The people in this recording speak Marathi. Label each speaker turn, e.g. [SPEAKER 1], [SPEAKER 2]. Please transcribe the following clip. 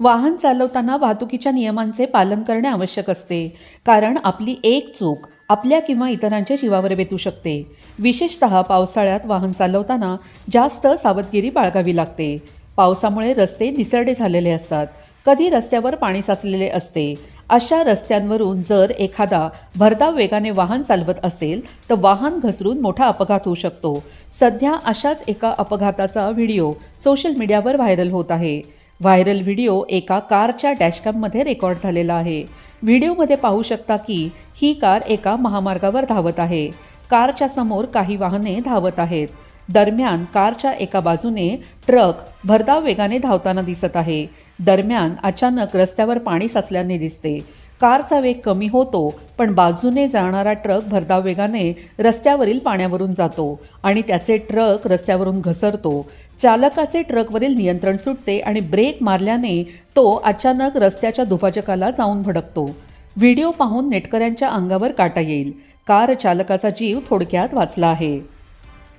[SPEAKER 1] वाहन चालवताना वाहतुकीच्या नियमांचे पालन करणे आवश्यक असते. कारण आपली एक चूक आपल्या किंवा इतरांच्या जीवावर बेतू शकते. विशेषत पावसाळ्यात वाहन चालवताना जास्त सावधगिरी बाळगावी लागते. पावसामुळे रस्ते निसरडे झालेले असतात. कधी रस्त्यावर पाणी साचलेले असते. अशा रस्त्यांवरून जर एखादा भरधाव वेगाने वाहन चालवत असेल तर वाहन घसरून मोठा अपघात होऊ शकतो. सध्या अशाच एका अपघाताचा व्हिडिओ सोशल मीडियावर व्हायरल होत आहे. व्हायरल व्हिडिओ एका कारच्या डॅशकॅममध्ये रेकॉर्ड झालेला आहे. व्हिडिओमध्ये पाहू शकता की ही कार एका महामार्गावर धावत आहे. कारच्या समोर काही वाहने धावत आहेत. दरम्यान कारच्या एका बाजूने ट्रक भरधाव वेगाने धावताना दिसत आहे. दरम्यान अचानक रस्त्यावर पाणी साचल्याने दिसते. कारचा वेग कमी होतो पण बाजूने जाणारा ट्रक भरधाव वेगाने रस्त्यावरील पाण्यावरून जातो आणि त्याचे ट्रक रस्त्यावरून घसरतो. चालकाचे ट्रकवरील नियंत्रण सुटते आणि ब्रेक मारल्याने तो अचानक रस्त्याच्या दुभाजकाला जाऊन भडकतो. व्हिडिओ पाहून नेटकऱ्यांच्या अंगावर काटा येईल. कार चालकाचा जीव थोडक्यात वाचला आहे.